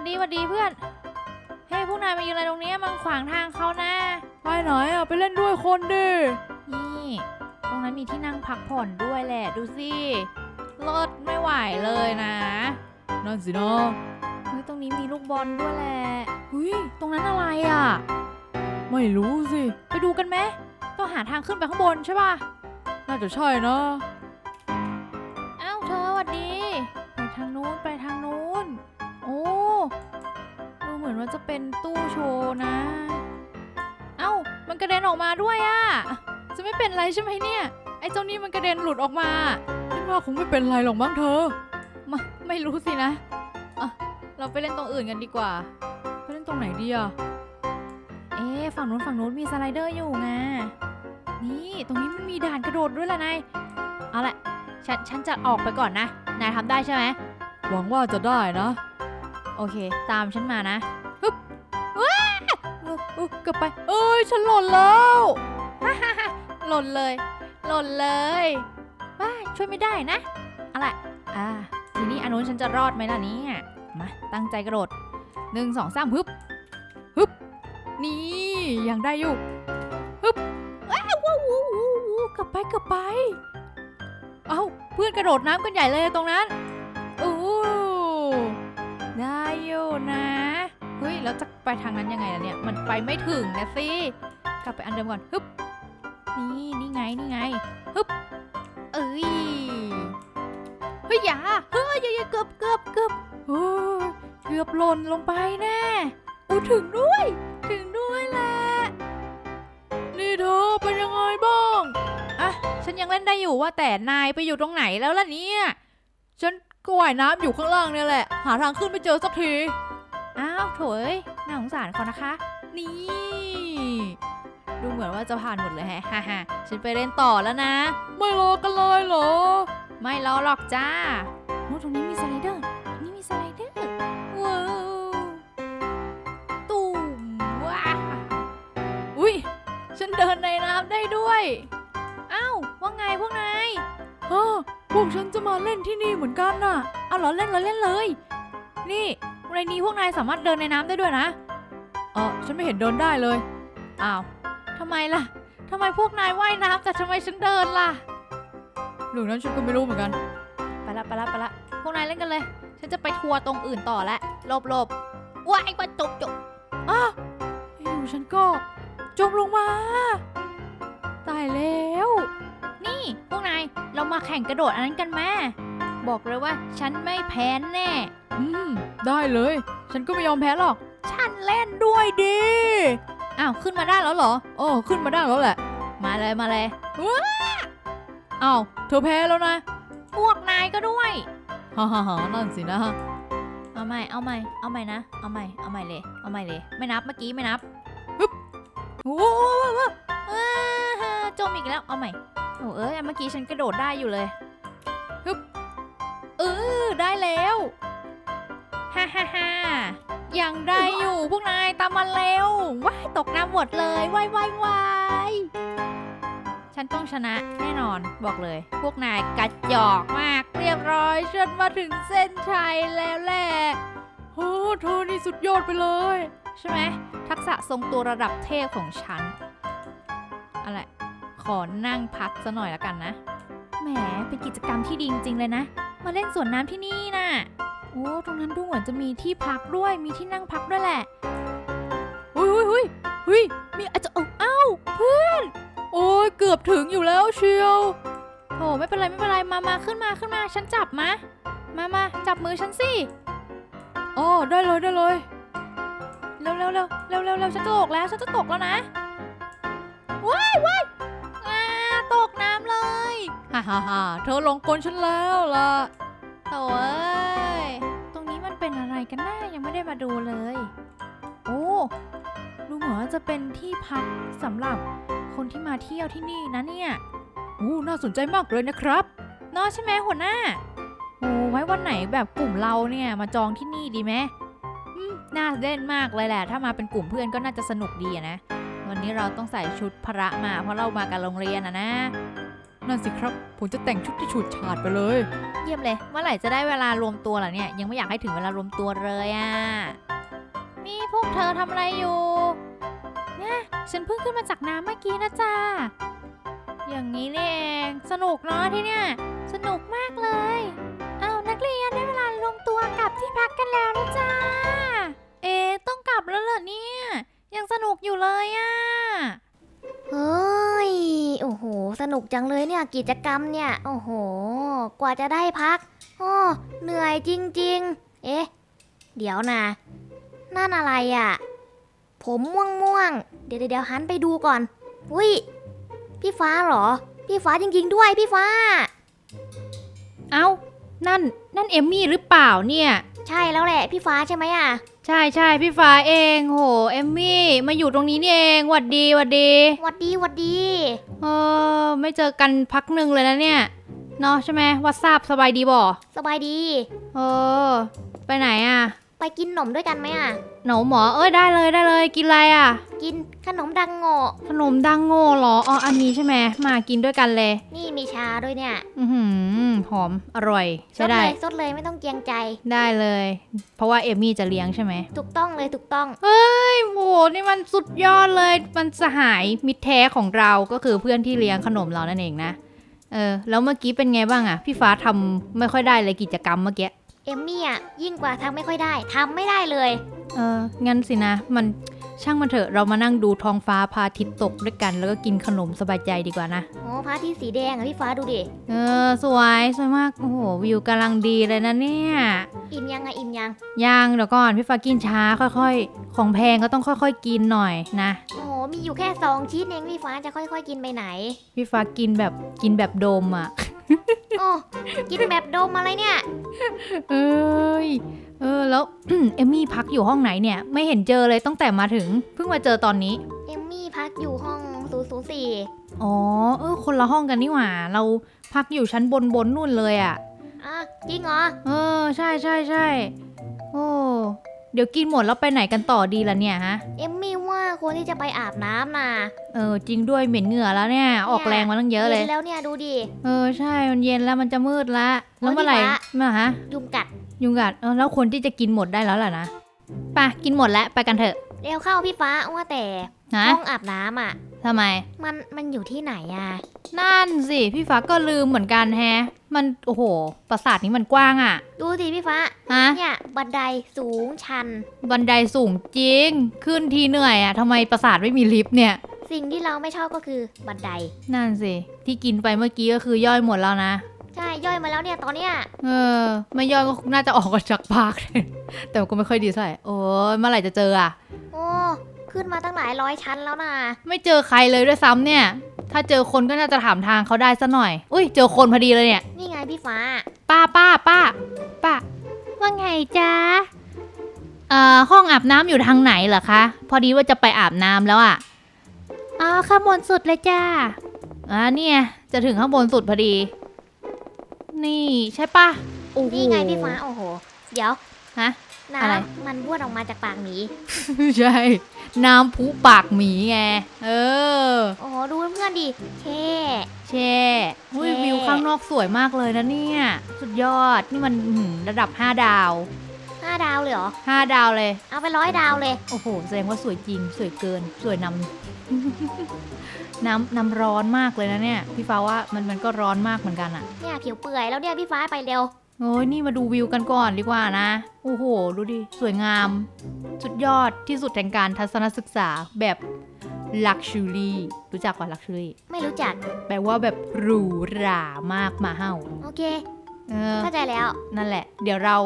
วันดีหวันดีเพื่อน เฮ้ยพวกนายมายืนอะไรตรงเนี้ยมันขวางทางเขานะ ไปไหนอะไปเล่นด้วยคนดิ นี่ตรงนั้นมีที่นั่งพักผ่อนด้วยแหละ ดูสิเลิศไม่ไหวเลยนะนั่นสินะเฮ้ยตรงนี้มีลูกบอลด้วยแหละเฮ้ยตรงนั้นอะไรอะ ไม่รู้สิ ไปดูกันไหมต้องหาทางขึ้นไปข้างบนใช่ป่ะ น่าจะใช่นะ ว่าจะเป็นตู้โชว์นะ เอ้า มันกระเด็นออกมาด้วยอะจะไม่เป็นไรใช่ไหมเนี่ย ไอ้เจ้านี่มันกระเด็นหลุดออกมาฉันว่าคงไม่เป็นไรหรอกมั้งเธอมาไม่รู้สินะอะเราไปเล่นตรงอื่นกันดีกว่า ไปเล่นตรงไหนดีอะเอ๊ะฝั่งนู้นฝั่งนู้นมีสไลเดอร์อยู่ไง นี่ตรงนี้มันมีด่านกระโดดด้วยล่ะนาย เอาละฉันฉันจะออกไปก่อนนะ นายทำได้ใช่ไหม หวังว่าจะได้นะ โอเค ตามฉันมานะฮึบว้าเอ้ยเอ้กลับไป เอ้ย ฉันหล่นแล้ว หล่นเลย หล่นเลยว้าช่วยไม่ได้นะอาล่ะอ่า ทีนี้อันนู้นฉันจะรอดไหมล่ะเนี่ย มา ตั้งใจกระโดดหนึ่งสองสามฮึบ ฮึบ นี่ยังได้อยู่วู้วู้วู้าวู้กลับไปกลับไป เอ้า เพื่อนกระโดดน้ำกันใหญ่เลยตรงนั้นโอ้ได้อยู่นะ เฮ้ยแล้วจะไปทางนั้นยังไงล่ะเนี่ย มันไปไม่ถึงนะสิ กลับไปอันเดิมก่อนฮึบ นี่นี่ไงนี่ไงฮึบ เอ้ย เฮ้ยอย่า เฮ้ยอย่าอย่าเกือบเกือบเกือบเฮ้ยเกือบหล่นลงไปแน่อู้ถึงด้วย ถึงด้วยแหละ นี่เธอเป็นยังไงบ้างอะฉันยังเล่นได้อยู่ว่าแต่นายไปอยู่ตรงไหนแล้วล่ะเนี่ย ฉันก็ว่ายน้ำอยู่ข้างล่างเนี่ยแหละ หาทางขึ้นไม่เจอสักที อ้าวโถยน่าสงสารเขานะคะ นี่ ดูเหมือนว่าจะผ่านหมดเลยแฮะฮ่าฮ่าฉันไปเล่นต่อแล้วนะ ไม่รอกันเลยเหรอ ไม่รอหรอกจ้าโอ้ตรงนี้มีสไลเดอร์ตรงนี้มีสไลเดอร์ว้าวตูมว้าอุ้ยฉันเดินในน้ำได้ด้วยอ้าวว่าไงพวกนายฮะพวกฉันจะมาเล่นที่นี่เหมือนกันน่ะเอาเหรอเล่นเลยเล่นเลย นี่ ในนี้พวกนายสามารถเดินในน้ำได้ด้วยนะ เออฉันไม่เห็นเดินได้เลย อ้าวทำไมล่ะทำไมพวกนายว่ายน้ำแต่ทำไมฉันเดินล่ะเรื่องนั้นฉันก็ไม่รู้เหมือนกัน ไปละไปละไปละพวกนายเล่นกันเลย ฉันจะไปทัวร์ตรงอื่นต่อแล้วหลบหลบว้ายว่าจบจบอ้าอยู่ฉันก็จมลงมา ตายแล้ว นี่พวกนายเรามาแข่งกระโดดอันนั้นกันแม่ บอกเลยว่าฉันไม่แพ้แน่ อืม ได้เลย ฉันก็ไม่ยอมแพ้หรอก ฉันเล่นด้วยดิ อ้าว ขึ้นมาได้แล้วเหรอ โอ้ ขึ้นมาได้แล้วแหละ มาเลยมาเลยอ้าวเธอแพ้แล้วนะ พวกนายก็ด้วยฮ่าฮ่าฮ่านั่นสินะ เอาใหม่ เอาใหม่ เอาใหม่นะ เอาใหม่ เอาใหม่เลย เอาใหม่เลย ไม่นับเมื่อกี้ไม่นับฮึบโอ้โหว้าวจมอีกแล้ว เอาใหม่โอ้เอ้ย เมื่อกี้ฉันกระโดดได้อยู่เลยฮึบ เออได้แล้วฮ่าฮ่าฮ่ายังได้อยู่พวกนายตามมาเร็วว้ายตกน้ำหมดเลยว้ายว้ายว้ายฉันต้องชนะแน่นอนบอกเลย พวกนายกระจอกมากเรียบร้อยฉันมาถึงเส้นชัยแล้วแหละโอ้เธอนี่สุดยอดไปเลย ใช่ไหมทักษะทรงตัวระดับเทพของฉันอะไรขอนั่งพักซะหน่อยและกันนะแหมเป็นกิจกรรมที่ดีจริงๆเลยนะ มาเล่นสวนน้ำที่นี่น่ะ โอ้ ตรงนั้นดูเหมือนจะมีที่พักด้วย มีที่นั่งพักด้วยแหละหุยหุยหุยหุยมีอาจจะเอ้าเอ้าเพื่อน โอ้ยเกือบถึงอยู่แล้วเชียวโถไม่เป็นไรไม่เป็นไร มามาขึ้นมาขึ้นมา ฉันจับมา มามาจับมือฉันสิอ๋อได้เลยได้เลย เร็วเร็วเร็วเร็วเร็วเร็วฉันจะตกแล้ว ฉันจะตกแล้วนะว้ายว้าย ฮ่าฮ่าฮ่าเธอหลงกลฉันแล้วล่ะโถ่เอ้ยตรงนี้มันเป็นอะไรกันน้ายังไม่ได้มาดูเลย โอ้ดูเหมือนว่าจะเป็นที่พักสำหรับคนที่มาเที่ยวที่นี่นะเนี่ยอู้น่าสนใจมากเลยนะครับเนอะใช่ไหมหัวหน้าโอ้ไว้วันไหนแบบกลุ่มเราเนี่ยมาจองที่นี่ดีไหมอืมน่าเล่นมากเลยแหละ ถ้ามาเป็นกลุ่มเพื่อนก็น่าจะสนุกดีอะนะ วันนี้เราต้องใส่ชุดพระมาเพราะเรามากับโรงเรียนอะนะ นั่นสิครับ ผมจะแต่งชุดที่ฉูดฉาดไปเลย เยี่ยมเลย เมื่อไหร่จะได้เวลารวมตัวล่ะเนี่ย ยังไม่อยากให้ถึงเวลารวมตัวเลยอะ่ะ นี่พวกเธอทำอะไรอยู่เนี่ยฉันเพิ่งขึ้นมาจากน้ำเมื่อกี้นะจ๊ะ อย่างนี้นี่เอง สนุกเนาะที่เนี่ย สนุกมากเลย เอานักเรียนได้เวลารวมตัวกลับที่พักกันแล้วนะจ๊ะ เอ๊ต้องกลับแล้วเหรอเนี่ย ยังสนุกอยู่เลยอะ่ะ เฮ้ย โอ้โห สนุกจังเลยเนี่ยกิจกรรมเนี่ย โอ้โห กว่าจะได้พัก โอ้เหนื่อยจริง ๆ เอ๊ะ เดี๋ยวนะ นั่นอะไรอะ่ะ ผมม่วงม่วงๆเดี๋ยวเดี๋ยวหันไปดูก่อน อุ้ย พี่ฟ้าเหรอ พี่ฟ้าจริง ๆ ด้วยพี่ฟ้า เอ้า นั่น นั่นเอมมี่หรือเปล่าเนี่ย ใช่แล้วแหละ พี่ฟ้าใช่ไหมอะ ใช่ใช่พี่ฟ้าเอง โห เอมมี่ มาอยู่ตรงนี้นี่เองหวัดดีหวัดดีหวัดดีหวัดดีเออไม่เจอกันพักหนึ่งเลยนะเนี่ยเนาะใช่ไหมวัดทราบสบายดีบ่สบายดี เออ ไปไหนอะ ไปกินขนมด้วยกันไหมอะ หนูหมอเอ้ยได้เลยได้เลยกินอะไรอะกินขนมดังโงะขนมดังโง่เหรออ๋ออันนี้ใช่ไหมมากินด้วยกันเลย นี่มีชาด้วยเนี่ยอือหือหอมอร่อยสใช่ดได้เลยสดเลยไม่ต้องเกรงใจ ได้เลย เพราะว่าเอมมี่จะเลี้ยงใช่ไหมถูกต้องเลยถูกต้อง เฮ้ยโหนี่มันสุดยอดเลยมันสหายมิตรแท้ของเราก็คือเพื่อนที่เลี้ยงขนมเรานั่นเองนะเออแล้วเมื่อกี้เป็นไงบ้างอะพี่ฟ้าทำไม่ค่อยได้เลยกิจกรรมเมื่อกี้ เอมมี่อะยิ่งกว่าทำไม่ค่อยได้ทำไม่ได้เลย เอองั้นสินะ มันช่างมันเถอะเรามานั่งดูท้องฟ้าพระอาทิตย์ตกด้วยกัน แล้วก็กินขนมสบายใจดีกว่านะ โอ้พระอาที่สีแดงอะพี่ฟ้าดูดิ เออ สวยสวยมากโอ้โหวิวกำลังดีเลยนะเนี่ยอิ่มยังไงอิ่มยัง ยังเดี๋ยวก่อนพี่ฟ้ากินช้าค่อยๆ ของแพงก็ต้องค่อยๆ กินหน่อยนะ โอ้โหมีอยู่แค่สองชิ้นเองพี่ฟ้าจะค่อยๆกินไปไหน พี่ฟ้ากินแบบกินแบบโดมอะ โอ้กินแบบดมอะไรเนี่ย เอ้ย เออแล้ว เอมมี่พักอยู่ห้องไหนเนี่ย ไม่เห็นเจอเลยตั้งแต่มาถึง เพิ่งมาเจอตอนนี้ เอมมี่พักอยู่ห้อง 004อ๋อเออคนละห้องกันนี่หว่า เราพักอยู่ชั้นบนบนๆนู่นเลยอะอะจริงเหรอ เออ ใช่ใช่ใช่โอ้ เดี๋ยวกินหมดแล้วไปไหนกันต่อดีล่ะเนี่ยฮะ เอมมี่ว่าควรที่จะไปอาบน้ำนะเออจริงด้วยเหม็นเหงื่อแล้วเนี่ย ออกแรงมาตั้งเยอะเลย นแล้วเนี่ยดูดิ เออใช่มันเย็นแล้วมันจะมืดละแล้วเมื่อไหร่โอ้ยนี่วะมาฮะ ยุงกัด ยุงกัดเออแล้วคนที่จะกินหมดได้แล้วล่ะนะไปกินหมดแล้วไปกันเถอะเร็วเข้าพี่ฟ้าว่าแต่ฮะห้องอาบน้ำอะ ทำไม มันมันอยู่ที่ไหนอะนั่นสิ พี่ฟ้าก็ลืมเหมือนกันแฮะ มันโอ้โห ปราสาทนี้มันกว้างอะ่ะดูสิพี่ฟ้า ฮะ เนี่ยบันไดสูงชัน บันไดสูงจริง ขึ้นทีเหนื่อยอะ่ะทำไมปราสาทไม่มีลิฟต์เนี่ย สิ่งที่เราไม่ชอบก็คือบันได นั่นสิ ที่กินไปเมื่อกี้ก็คือย่อยหมดแล้วนะ ใช่ย่อยมาแล้วเนี่ยตอนเนี้ยเออ ไม่ย่อยก็น่าจะออกมาจากปากแต่ก็ไม่ค่อยดีเท่าไหร่โอ้ยเมื่อไหร่จะเจออะโอ้ ขึ้นมาตั้งหลายร้อยชั้นแล้วนะไม่เจอใครเลยด้วยซ้ำเนี่ย ถ้าเจอคนก็น่าจะถามทางเขาได้ซะหน่อย อุ้ยเจอคนพอดีเลยเนี่ย นี่ไงพี่ฟ้า ป้าป้าป้าป้าว่าไงจ๊ะเอ่อห้องอาบน้ำอยู่ทางไหนเหรอคะ พอดีว่าจะไปอาบน้ำแล้วอะอ๋อข้างบนสุดเลยจ้าอ่าเนี่ย จะถึงข้างบนสุดพอดี นี่ใช่ปะโอ้โหนี่ไงพี่ฟ้าโอ้โห เดี๋ยว ฮะ น้อะไรำมันบ้วนออกมาจากปากหมีใช่ น้ำพุปากหมีไง เออ โอ้โหดูเพื่อนๆดิเท่แช่อุ้ยแช่ วิวข้างนอกสวยมากเลยนะเนี่ย สุดยอด นี่มันอื้อหือระดับ 5 ดาว ห้าดาวเลยเหรอ 5 ดาวเลย เอาไปร้อยดาวเลย โอ้โห แสดงว่าสวยจริง สวยเกิน สวยนำ น้ำน้ำร้อนมากเลยนะเนี่ย พี่ฟ้าว่ามันมันก็ร้อนมากเหมือนกันอะเนี่ยผิวเปื่อยแล้วเนี่ยพี่ฟ้าไปเร็ว โอ้ยนี่มาดูวิวกันก่อนดีกว่านะ โอ้โห ดูดิ สวยงาม สุดยอดที่สุดแห่งการทัศนศึกษาแบบ luxury รู้จักว่า luxury ไม่รู้จัก แปลว่าแบบหรูหรามากมาเห่าโอเค เออเข้าใจแล้ว นั่นแหละ เดี๋ยวเรา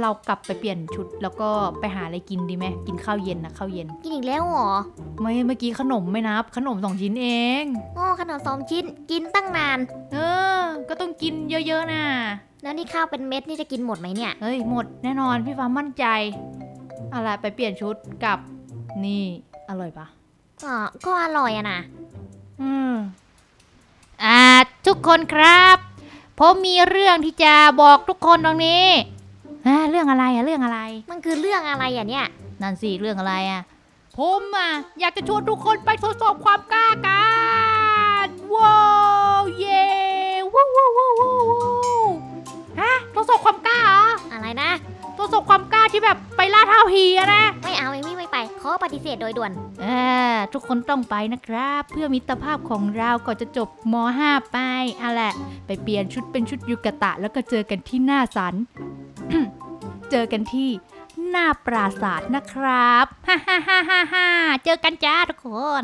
เรากลับไปเปลี่ยนชุดแล้วก็ไปหาอะไรกินดีไหมกินข้าวเย็นนะข้าวเย็น กินอีกแล้วเหรอไม่เมื่อกี้ขนมไม่นับ ขนมสองชิ้นเองโอ้ขนมสองชิ้นกินตั้งนาน เออ ก็ต้องกินเยอะๆนะแล้วนี่ข้าวเป็นเม็ดนี่จะกินหมดไหมเนี่ยเฮ้ยหมดแน่นอนพี่ฟ้ามั่นใจเอาล่ะไรไปเปลี่ยนชุดกับนี่อร่อยปะก็ก็อร่อยอะนะอืมอ่าทุกคนครับ ผมมีเรื่องที่จะบอกทุกคนตรงนี้ อ่าเรื่องอะไรอะเรื่องอะไร มันคือเรื่องอะไรอะเนี่ย นั่นสิเรื่องอะไรอะผมอะอยากจะชวนทุกคนไปทดสอบความกล้ากันว้าวเย้ว้าวว้าวว้าวว้าวฮะทดสอบความกล้าเหรออะไรนะ ทดสอบความกล้าที่แบบไปล่าท้าผีอะนะไม่เอาเอปขอปฏิเสธโดยด่วน เออทุกคนต้องไปนะครับ เพื่อมิตรภาพของเราก่อนจะจบม .5 ไปอะแหละ ไปเปลี่ยนชุดเป็นชุดยูกะตะ แล้วก็เจอกันที่หน้าสันเจอกันที่หน้าปราศาสตร์นะครับ ฮ่าฮ่าฮ่าฮ่าเจอกันจ้าทุกคน